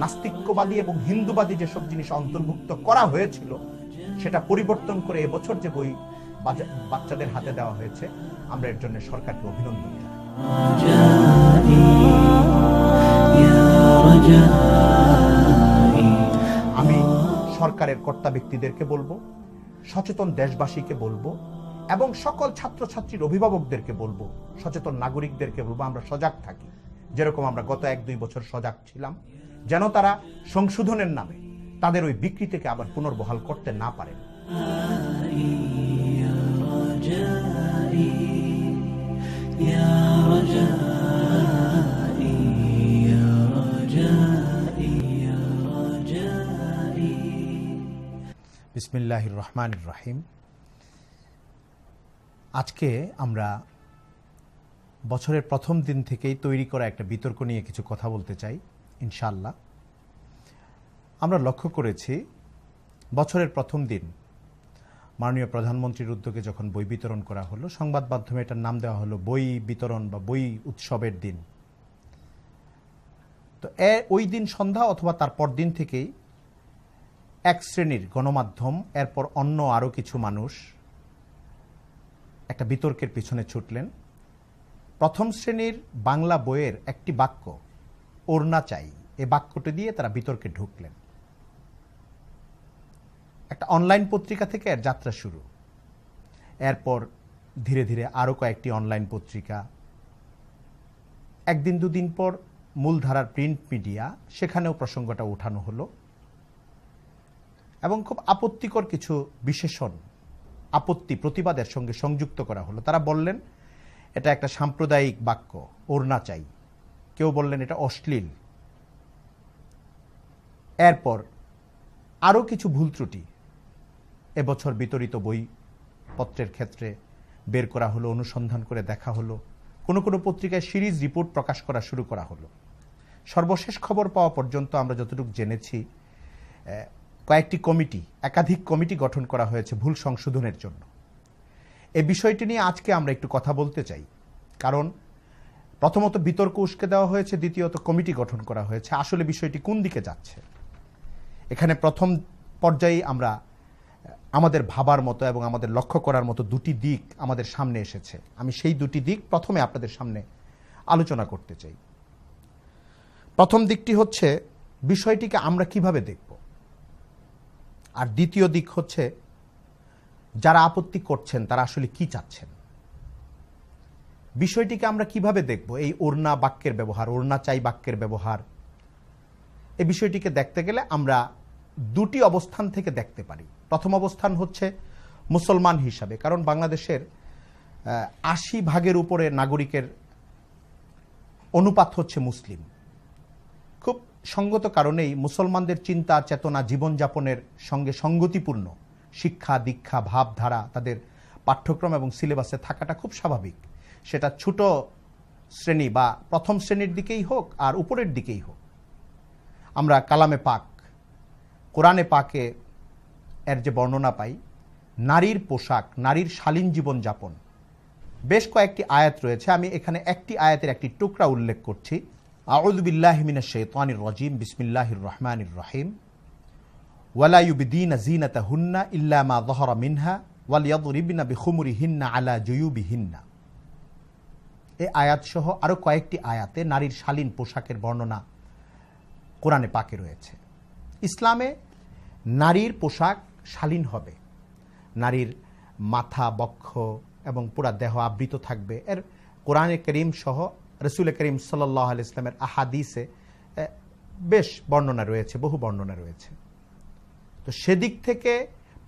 নাস্তিক্যবাদী এবং হিন্দুবাদী যেসব জিনিস অন্তর্ভুক্ত করা হয়েছিল, সেটা পরিবর্তন করে এবছর যে বই বাচ্চাদের হাতে দেওয়া হয়েছে, আমরা এর জন্য সরকারকে অভিনন্দন আমি সরকারের কর্তা ব্যক্তিদেরকে বলব, সচেতন দেশবাসীকে বলব, এবং সকল ছাত্রছাত্রীর অভিভাবকদেরকে বলব, সচেতন নাগরিকদেরকে বলব, আমরা সজাগ থাকি। যেরকম আমরা গত এক দুই বছর সজাগ ছিলাম। যেন তারা সংশোধনের নামে তাদের ওই বিকৃতিকে আবার পুনর্বহাল করতে না পারেন বিসমিল্লাহির রহমান রহিম। আজকে আমরা বছরের প্রথম দিন থেকেই তৈরি করা একটা বিতর্ক নিয়ে কিছু কথা বলতে চাই ইনশাল্লাহ আমরা লক্ষ্য করেছি, বছরের প্রথম দিন, মাননীয় প্রধানমন্ত্রীর উদ্যোগে যখন বই বিতরণ করা হলো, সংবাদ মাধ্যমে এটার নাম দেওয়া হলো বই বিতরণ বা বই উৎসবের দিন। তো এ, ওই দিন সন্ধ্যা অথবা তার পরদিন থেকেই এক শ্রেণির গণমাধ্যম, এরপর অন্য আরও কিছু মানুষ একটা বিতর্কের পিছনে ছুটলেন। প্রথম শ্রেণির বাংলা বইয়ের একটি বাক্য, ওড়না চাই, এ বাক্যটি দিয়ে তারা বিতর্কে ঢুকলেন। একটা অনলাইন পত্রিকা থেকে এর যাত্রা শুরু। এরপর ধীরে ধীরে আরও কয়েকটি অনলাইন পত্রিকা। একদিন দুদিন পর মূলধারার প্রিন্ট মিডিয়া সেখানেও প্রসঙ্গটা ওঠানো হলো। এবং খুব আপত্তিকর কিছু বিশেষণ, আপত্তি প্রতিবাদের সঙ্গে সংযুক্ত করা হলো। তারা বললেন, এটা একটা সাম্প্রদায়িক বাক্য, ওড়না চাই। কেউ বললেন, এটা অশ্লীল। এরপর আরও কিছু ভুল ত্রুটি এবছর বিতরিত বই পত্রের ক্ষেত্রে বের করা হলো, অনুসন্ধান করে দেখা হলো। কোনো কোনো পত্রিকায় সিরিজ রিপোর্ট প্রকাশ করা শুরু করা হলো। সর্বশেষ খবর পাওয়া পর্যন্ত আমরা যতটুকু জেনেছি কয়েকটি কমিটি, একাধিক কমিটি গঠন করা হয়েছে ভুল সংশোধনের জন্য। এই বিষয়টি নিয়ে আজকে আমরা একটু কথা বলতে চাই। কারণ প্রথমত বিতর্ক উস্কে দেওয়া হয়েছে, দ্বিতীয়ত কমিটি গঠন করা হয়েছে। আসলে বিষয়টি কোন দিকে যাচ্ছে? এখানে প্রথম পর্যায়ে আমরা আমাদের ভাবার মতো এবং আমাদের লক্ষ্য করার মতো দুটি দিক আমাদের সামনে এসেছে। আমি সেই দুটি দিক প্রথমে আপনাদের সামনে আলোচনা করতে চাই। প্রথম দিকটি হচ্ছে বিষয়টিকে আমরা কীভাবে দেখব? আর দ্বিতীয় দিক হচ্ছে যারা আপত্তি করছেন তারা আসলে কি চাচ্ছেন? বিষয়টিকে আমরা কীভাবে দেখব? এই ওড়না বাক্যের ব্যবহার, ওড়না চাই বাক্যের ব্যবহার, এই বিষয়টিকে দেখতে গেলে আমরা দুটি অবস্থান থেকে দেখতে পারি। প্রথম অবস্থান হচ্ছে মুসলমান হিসাবে, কারণ বাংলাদেশের আশি ভাগের উপরে নাগরিকের অনুপাত হচ্ছে মুসলিম। খুব সঙ্গত কারণেই মুসলমানদের চিন্তা, চেতনা, জীবনযাপনের সঙ্গে সঙ্গতিপূর্ণ। শিক্ষা, দীক্ষা, ভাবধারা, তাদের পাঠ্যক্রম এবং সিলেবাসে থাকাটা খুব স্বাভাবিক। সেটা ছোট শ্রেণি বা প্রথম শ্রেণির দিকেই হোক আর উপরের দিকেই হোক। আমরা কালামে পাক, কোরআনে পাকে এর যে বর্ণনা পাই, নারীর পোশাক, নারীর শালীন জীবনযাপন বেশ কয়েকটি আয়াত রয়েছে, আমি এখানে একটি আয়াতের একটি টুকরা উল্লেখ করছি। আউদুবিল্লাহ মিনা শৈতানির রজিম, বিসমিল্লাহির রহমানির রহিম। ওয়ালা ইউবিদিন জিনাতা হুন্না ইল্লা মা যহরা মিনহা ওয়াল ইয়াদরিবিনা বিখুমুরিহিন্না আলা জুয়ুবিহিন্না। এই আয়াত সহ আরও কয়েকটি আয়াতে নারীর শালীন পোশাকের বর্ণনা কোরআনে পাকে রয়েছে। ইসলামে নারীর পোশাক শালীন হবে। নারীর মাথা বক্ষ এবং পুরা দেহ আবৃত থাকবে। এর কোরআনে করিম সহ রসুল করিম সাল্লাহ ইসলামের আহাদিসে বেশ বর্ণনা রয়েছে, বহু বর্ণনা রয়েছে। তো সেদিক থেকে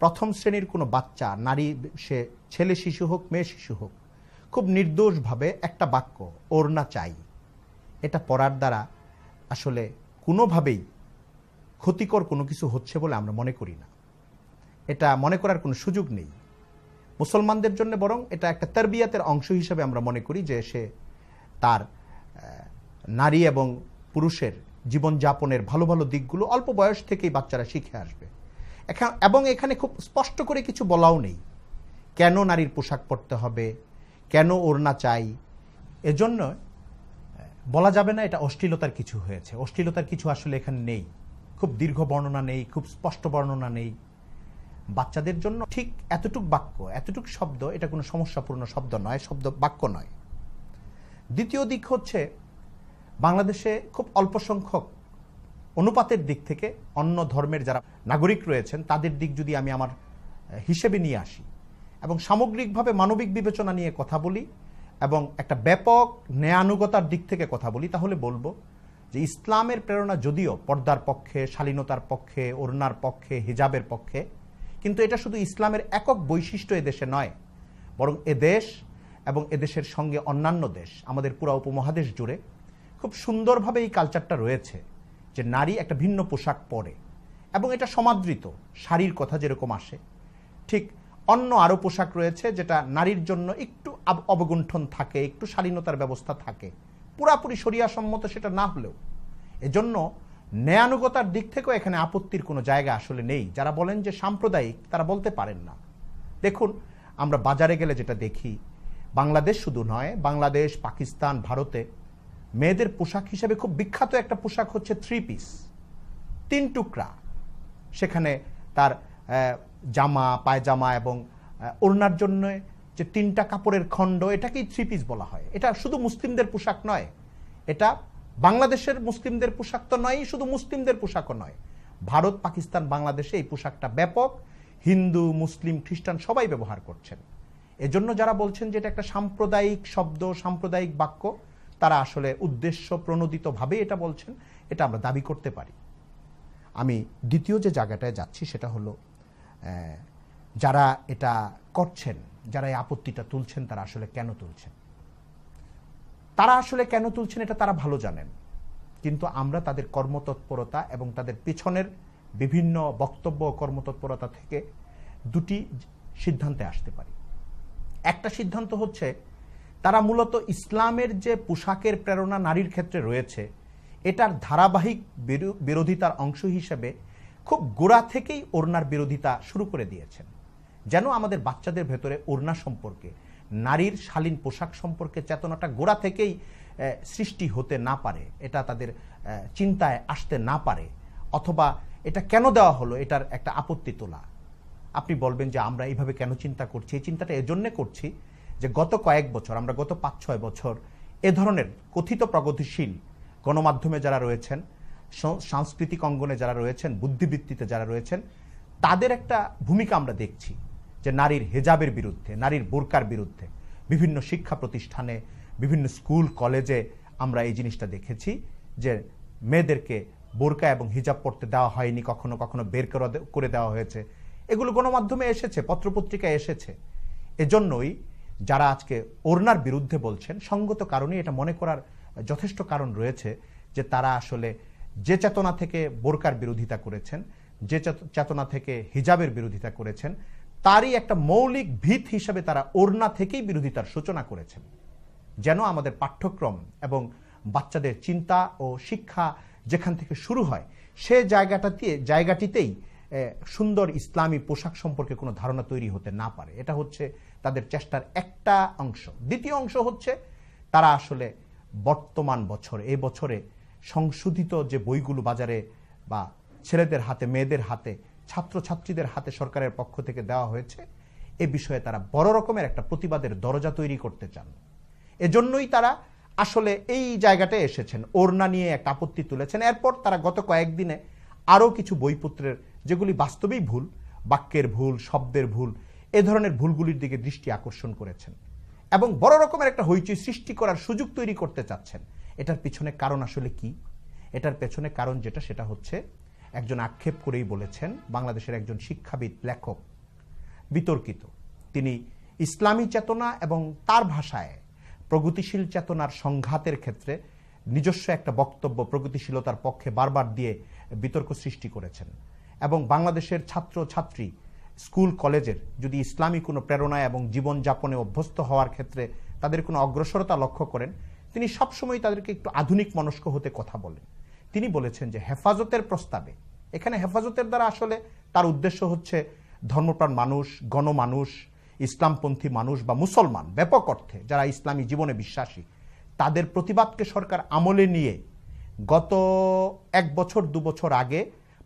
প্রথম শ্রেণির কোনো বাচ্চা, নারী, সে ছেলে শিশু হোক, মেয়ে শিশু হোক, খুব নির্দোষভাবে একটা বাক্য, ওড়না চাই। এটা পড়ার দ্বারা আসলে কোনোভাবেই ক্ষতিকর কোনো কিছু হচ্ছে বলে আমরা মনে করি না। এটা মনে করার কোনো সুযোগ নেই। মুসলমানদের জন্য বরং এটা একটা তারবিয়াতের অংশ হিসেবে আমরা মনে করি যে সে তার নারী এবং পুরুষের জীবনযাপনের ভালো ভালো দিকগুলো অল্প বয়স থেকেই বাচ্চারা শিখে আসবে। এবং এখানে খুব স্পষ্ট করে কিছু বলাও নেই। কেন নারীর পোশাক পরতে হবে? কেন ওড়না চাই? এজন্য বলা যাবে না এটা অশ্লীলতার কিছু হয়েছে। অশ্লীলতার কিছু আসলে এখানে নেই। খুব দীর্ঘ বর্ণনা নেই, খুব স্পষ্ট বর্ণনা নেই। বাচ্চাদের জন্য ঠিক এতটুক বাক্য, এতটুক শব্দ, এটা কোনো সমস্যাপূর্ণ শব্দ নয়, শব্দ বাক্য নয়। দ্বিতীয় দিক হচ্ছে, বাংলাদেশে খুব অল্প সংখ্যক অনুপাতের দিক থেকে অন্য ধর্মের যারা নাগরিক রয়েছেন, তাদের দিক যদি আমি আমার হিসেবে নিয়ে আসি এবং সামগ্রিকভাবে মানবিক বিবেচনা নিয়ে কথা বলি এবং একটা ব্যাপক ন্যায়ানুগতার দিক থেকে কথা বলি, তাহলে বলব যে ইসলামের প্রেরণা যদিও পর্দার পক্ষে, শালীনতার পক্ষে, ওড়নার পক্ষে, হিজাবের পক্ষে কিন্তু এটা শুধু ইসলামের একক বৈশিষ্ট্য এদেশে নয়, বরং এদেশ এবং এদেশের সঙ্গে অন্যান্য দেশ, আমাদের পুরা উপমহাদেশ জুড়ে খুব সুন্দরভাবে এই কালচারটা রয়েছে যে নারী একটা ভিন্ন পোশাক পরে এবং এটা সমাদৃত, শাড়ির কথা যেরকম আসে। ঠিক অন্য আরও পোশাক রয়েছে যেটা নারীর জন্য একটু অবগুণ্ঠন থাকে, একটু শালীনতার ব্যবস্থা থাকে। পুরাপুরি সম্মত সেটা না হলেও। এজন্য ন্যায়ানুগতার দিক থেকেও এখানে আপত্তির কোনো জায়গা আসলে নেই। যারা বলেন যে সাম্প্রদায়িক, তারা বলতে পারেন না। দেখুন, আমরা বাজারে গেলে যেটা দেখি, বাংলাদেশ শুধু নয়, বাংলাদেশ, পাকিস্তান, ভারতে মেয়েদের পোশাক হিসেবে খুব বিখ্যাত একটা পোশাক হচ্ছে থ্রি পিস তিন টুকরা। সেখানে তার জামা, পায়জামা এবং ওড়নার জন্য যে তিনটা কাপড়ের খণ্ড, এটাকেই থ্রি পিস বলা হয়। এটা শুধু মুসলিমদের পোশাক নয়, এটা বাংলাদেশের মুসলিমদের পোশাক তো নয় শুধু মুসলিমদের পোশাকও নয়। ভারত, পাকিস্তান, বাংলাদেশে এই পোশাকটা ব্যাপক। হিন্দু, মুসলিম, খ্রিস্টান সবাই ব্যবহার করছেন। এজন্য যারা বলছেন যে এটা একটা সাম্প্রদায়িক শব্দ, সাম্প্রদায়িক বাক্য, তারা আসলে উদ্দেশ্য প্রণোদিতভাবে এটা বলছেন, এটা আমরা দাবি করতে পারি। আমি দ্বিতীয় যে জায়গাটায় যাচ্ছি সেটা হলো যারা এটা করছেন, যারা এই আপত্তিটা তুলছেন, তারা আসলে কেন তুলছেন? তারা আসলে কেন তুলছেন এটা তারা ভালো জানেন। কিন্তু আমরা তাদের কর্মতৎপরতা এবং তাদের পেছনের বিভিন্ন বক্তব্য কর্মতৎপরতা থেকে দুটি সিদ্ধান্তে আসতে পারি। একটা সিদ্ধান্ত হচ্ছে, তারা মূলত ইসলামের যে পোশাকের প্রেরণা নারীর ক্ষেত্রে রয়েছে, এটার ধারাবাহিক বিরো- বিরোধিতার অংশ হিসেবে খুব গোড়া থেকেই ওড়নার বিরোধিতা শুরু করে দিয়েছেন। যেন আমাদের বাচ্চাদের ভেতরে ওড়না সম্পর্কে নারীর শালীন পোশাক সম্পর্কে চেতনাটা গোড়া থেকেই সৃষ্টি হতে না পারে। এটা তাদের চিন্তায় আসতে না পারে। অথবা এটা কেন দেওয়া হলো? এটার একটা আপত্তি তোলা। আপনি বলবেন যে আমরা এইভাবে কেন চিন্তা করছি? এই চিন্তাটা এজন্যে করছি যে গত কয়েক বছর, আমরা গত পাঁচ, ছয় বছর এ ধরনের কথিত প্রগতিশীল গণমাধ্যমে যারা রয়েছেন সাংস্কৃতিক অঙ্গনে যারা রয়েছেন, বুদ্ধিবৃত্তিতে যারা রয়েছেন, তাদের একটা ভূমিকা আমরা দেখছি। যে নারীর হেজাবের বিরুদ্ধে, নারীর বোরকার বিরুদ্ধে বিভিন্ন শিক্ষা প্রতিষ্ঠানে, বিভিন্ন স্কুল, কলেজে আমরা এই জিনিসটা দেখেছি যে মেয়েদেরকে বোরকা এবং হিজাব পড়তে দেওয়া হয়নি, কখনো কখনো বের করে দেওয়া হয়েছে। এগুলো গণমাধ্যমে এসেছে, পত্রপত্রিকায় এসেছে। এজন্যই যারা আজকে ওড়নার বিরুদ্ধে বলছেন, সঙ্গত কারণে এটা মনে করার যথেষ্ট কারণ রয়েছে যে তারা আসলে যে চেতনা থেকে বোরকার বিরোধিতা করেছেন, যে চেতনা থেকে হিজাবের বিরোধিতা করেছেন তারই একটা মৌলিক ভিত হিসাবে তারা ওড়না থেকেই বিরোধিতার সূচনা করেছেন। যেন আমাদের পাঠ্যক্রম এবং বাচ্চাদের চিন্তা ও শিক্ষা যেখান থেকে শুরু হয়, সে জায়গাটাতে জায়গাটিতেই সুন্দর ইসলামী পোশাক সম্পর্কে কোনো ধারণা তৈরি হতে না পারে। এটা হচ্ছে তাদের চেষ্টার একটা অংশ। দ্বিতীয় অংশ হচ্ছে তারা আসলে বর্তমান বছর এই বছরে সংশোধিত যে বইগুলো বাজারে বা ছেলেদের হাতে, মেয়েদের হাতে ছাত্রছাত্রীদের হাতে সরকারের পক্ষ থেকে দেওয়া হয়েছে। এ বিষয়ে তারা বড় রকমের একটা প্রতিবাদের দরজা তৈরি করতে চান। এজন্যই তারা আসলে এই জায়গাটায় এসেছেন। ওড়না নিয়ে একটা আপত্তি তুলেছেন। এরপর তারা গত কয়েকদিনে আরও কিছু বইপত্রের, যেগুলি বাস্তবেই ভুল, বাক্যের ভুল, শব্দের ভুল, এ ধরনের ভুলগুলির দিকে দৃষ্টি আকর্ষণ করেছেন এবং বড় রকমের একটা হইচই সৃষ্টি করার সুযোগ তৈরি করতে চাচ্ছেন। এটার পিছনে কারণ আসলে কি? এটার পেছনে কারণ যেটা, সেটা হচ্ছে একজন আক্ষেপ করেই বলেছেন, বাংলাদেশের একজন শিক্ষাবিদ, লেখক, বিতর্কিত। তিনি ইসলামী চেতনা এবং তার ভাষায় প্রগতিশীল চেতনার সংঘাতের ক্ষেত্রে নিজস্ব একটা বক্তব্য প্রগতিশীলতার পক্ষে বারবার দিয়ে বিতর্ক সৃষ্টি করেছেন এবং বাংলাদেশের ছাত্র ছাত্রী স্কুল, কলেজের যদি ইসলামী কোনো প্রেরণা এবং জীবনযাপনে অভ্যস্ত হওয়ার ক্ষেত্রে তাদের কোনো অগ্রসরতা লক্ষ্য করেন, তিনি সবসময় তাদেরকে একটু আধুনিক মনস্ক হতে কথা বলেন। তিনি বলেছেন যে হেফাজতের প্রস্তাবে, এখানে হেফাজতের দ্বারা আসলে তার উদ্দেশ্য হচ্ছে ধর্মপ্রাণ মানুষ, গণমানুষ, ইসলামপন্থী মানুষ বা মুসলমান, ব্যাপক অর্থে যারা ইসলামী জীবনে বিশ্বাসী, তাদের প্রতিবাদকে সরকার আমলে নিয়ে গত এক বছর, দু বছর আগে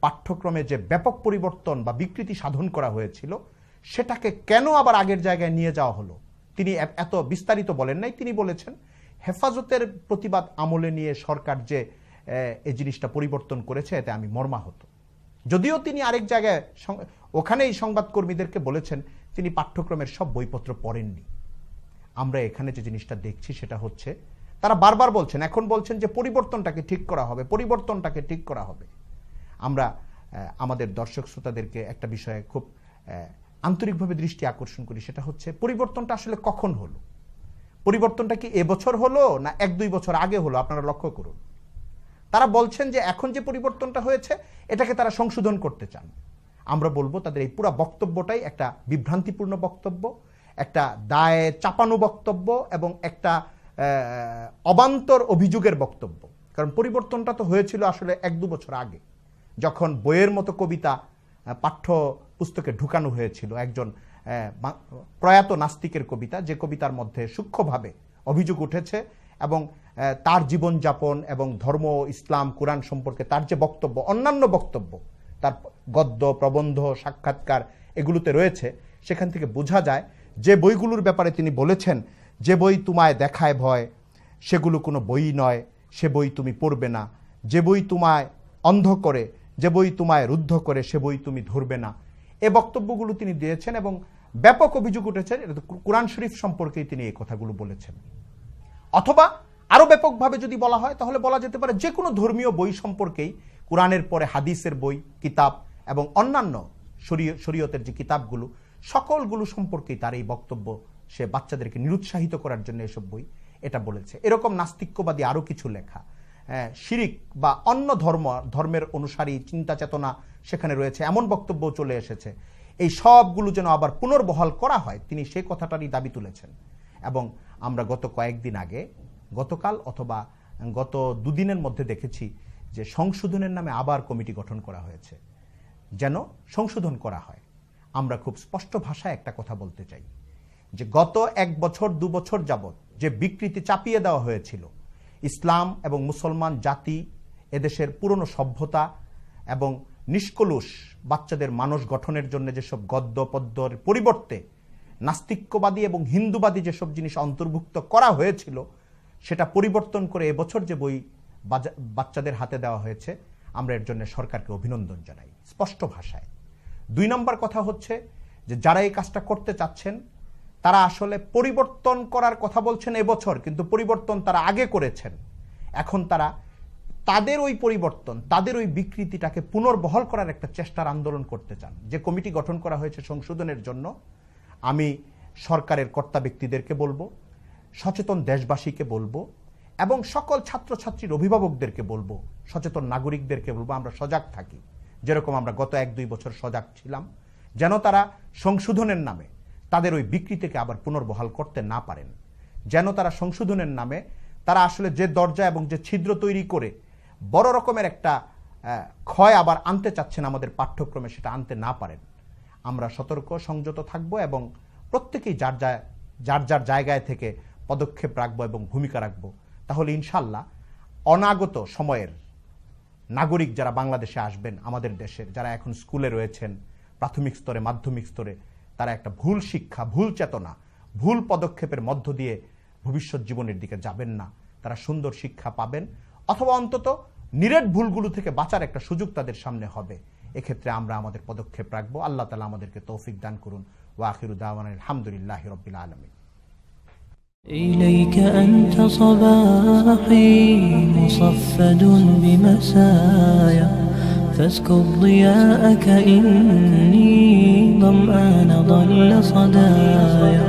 পাঠ্যক্রমে যে ব্যাপক পরিবর্তন বা বিকৃতি সাধন করা হয়েছিল, সেটাকে কেন আবার আগের জায়গায় নিয়ে যাওয়া হলো? তিনি এত বিস্তারিত বলেন নাই। তিনি বলেছেন, হেফাজতের প্রতিবাদ আমলে নিয়ে সরকার যে এই জিনিসটা পরিবর্তন করেছে, এতে আমি মর্মাহত। যদিও তিনি আরেক জায়গায় ওখানেই সংবাদকর্মীদেরকে বলেছেন, তিনি পাঠ্যক্রমের সব বইপত্র পড়েননি। আমরা এখানে যে জিনিসটা দেখছি সেটা হচ্ছে, তারা বারবার বলছেন, এখন বলছেন যে পরিবর্তনটাকে ঠিক করা হবে, পরিবর্তনটাকে ঠিক করা হবে। আমরা আমাদের দর্শক শ্রোতাদেরকে একটা বিষয়ে খুব আন্তরিকভাবে দৃষ্টি আকর্ষণ করি, সেটা হচ্ছে পরিবর্তনটা আসলে কখন হলো? পরিবর্তনটা কি এবছর হলো না এক দুই বছর আগে হলো? আপনারা লক্ষ্য করুন। তারা বলছেন যে এখন যে পরিবর্তনটা হয়েছে, এটাকে তারা সংশোধন করতে চান। আমরা বলব তাদের এই পুরো বক্তব্যটাই একটা বিভ্রান্তিপূর্ণ বক্তব্য, একটা দায়ে চাপানো বক্তব্য এবং একটা অবান্তর অভিযোগের বক্তব্য। কারণ পরিবর্তনটা তো হয়েছিল আসলে এক দু বছর আগে, যখন বইয়ের মতো কবিতা পাঠ্য পুস্তকে ঢুকানো হয়েছিল। একজন প্রয়াত নাস্তিকের কবিতা, যে কবিতার মধ্যে সূক্ষ্মভাবে অভিযোগ উঠেছে এবং তার জীবনযাপন এবং ধর্ম, ইসলাম, কোরআন সম্পর্কে তার যে বক্তব্য, অন্যান্য বক্তব্য, তার গদ্য, প্রবন্ধ, সাক্ষাৎকার এগুলোতে রয়েছে, সেখান থেকে বোঝা যায় যে বইগুলোর ব্যাপারে তিনি বলেছেন, যে বই তোমায় দেখায় ভয়, সেগুলো কোনো বই নয়, সে বই তুমি পড়বে না। যে বই তোমায় অন্ধ করে, যে বই তোমায় রুদ্ধ করে, সে বই তুমি ধরবে না। এ বক্তব্যগুলো তিনি দিয়েছেন এবং ব্যাপক অভিযোগ উঠেছে, এটা তো কোরআন শরীফ সম্পর্কেই তিনি এই কথাগুলো বলেছেন। অথবা আরও ব্যাপকভাবে যদি বলা হয় তাহলে বলা যেতে পারে যে কোনো ধর্মীয় বই সম্পর্কেই কোরআনের পরে হাদিসের বই কিতাব এবং অন্যান্য শরীয়- শরীয়তের যে কিতাবগুলো সকলগুলো সম্পর্কেই তার এই বক্তব্য সে বাচ্চাদেরকে নিরুৎসাহিত করার জন্য এসব বই এটা বলেছে। এরকম নাস্তিক্যবাদী আরও কিছু লেখা। হ্যাঁ, শিরিক বা অন্য ধর্ম ধর্মের অনুসারী চিন্তা চেতনা সেখানে রয়েছে এমন বক্তব্য চলে এসেছে। এই সবগুলো যেন আবার পুনর্বহাল করা হয় তিনি সেই কথাটারই দাবি তুলেছেন। এবং আমরা গত কয়েকদিন আগে গতকাল অথবা গত দুদিনের মধ্যে দেখেছি যে সংশোধনের নামে আবার কমিটি গঠন করা হয়েছে। যেন সংশোধন করা হয়। আমরা খুব স্পষ্ট ভাষায় একটা কথা বলতে চাই। যে গত এক বছর, দু বছর যাবৎ যে বিকৃতি চাপিয়ে দেওয়া হয়েছিল, ইসলাম এবং মুসলমান জাতি, এদেশের পুরনো সভ্যতা এবং নিষ্কলুষ বাচ্চাদের মানুষ গঠনের জন্য যেসব গদ্য, পদ্যর পরিবর্তে নাস্তিক্যবাদী এবং হিন্দুবাদী যেসব জিনিস অন্তর্ভুক্ত করা হয়েছিল সেটা পরিবর্তন করে এবছর যে বই বাচ্চাদের হাতে দেওয়া হয়েছে, আমরা এর জন্য সরকারকে অভিনন্দন জানাই, স্পষ্ট ভাষায়। দুই নম্বর কথা হচ্ছে যে যারা এই কাজটা করতে চাচ্ছেন, তারা আসলে পরিবর্তন করার কথা বলছেন এবছর, কিন্তু পরিবর্তন তারা আগে করেছেন। এখন তারা তাদের ওই পরিবর্তন, তাদের ওই বিকৃতিটাকে পুনর্বহল করার একটা চেষ্টার আন্দোলন করতে চান। যে কমিটি গঠন করা হয়েছে সংশোধনের জন্য, আমি সরকারের কর্তা ব্যক্তিদেরকে বলব সচেতন দেশবাসীকে বলব এবং সকল ছাত্রছাত্রীর অভিভাবকদেরকে বলব, সচেতন নাগরিকদেরকে বলব, আমরা সজাগ থাকি। যেরকম আমরা গত এক দুই বছর সজাগ ছিলাম, যেন তারা সংশোধনের নামে তাদের ওই বিকৃতিকে আবার পুনর্বহাল করতে না পারেন। যেন তারা সংশোধনের নামে তারা আসলে যে দরজা এবং যে ছিদ্র তৈরি করে বড় রকমের একটা ক্ষয় আবার আনতে চাচ্ছেন আমাদের পাঠ্যক্রমে সেটা আনতে না পারেন। আমরা সতর্ক, সংযত থাকব এবং প্রত্যেকেই যার যা- যার যার জায়গায় থেকে পদক্ষেপ রাখব এবং ভূমিকা রাখব, তাহলে ইনশাল্লাহ অনাগত সময়ের নাগরিক যারা বাংলাদেশে আসবেন আমাদের দেশের যারা এখন স্কুলে রয়েছেন, প্রাথমিক স্তরে, মাধ্যমিক স্তরে, তারা একটা ভুল শিক্ষা, ভুল চেতনা, ভুল পদক্ষেপের মধ্য দিয়ে ভবিষ্যৎ জীবনের দিকে যাবেন না। তারা সুন্দর শিক্ষা পাবেন অথবা অন্তত নিরেট ভুলগুলো থেকে বাঁচার একটা সুযোগ তাদের সামনে হবে। এক্ষেত্রে আমরা আমাদের পদক্ষেপ রাখব। আল্লাহ তালা আমাদেরকে তৌফিক দান করুন। ওয়াখিরু দাওয়ান আলহামদুলিল্লাহ রবিল আলমী إليك أنت صباحي مصفد بمسايا فاسكب ضياءك إني ظمآن ضل صدايا.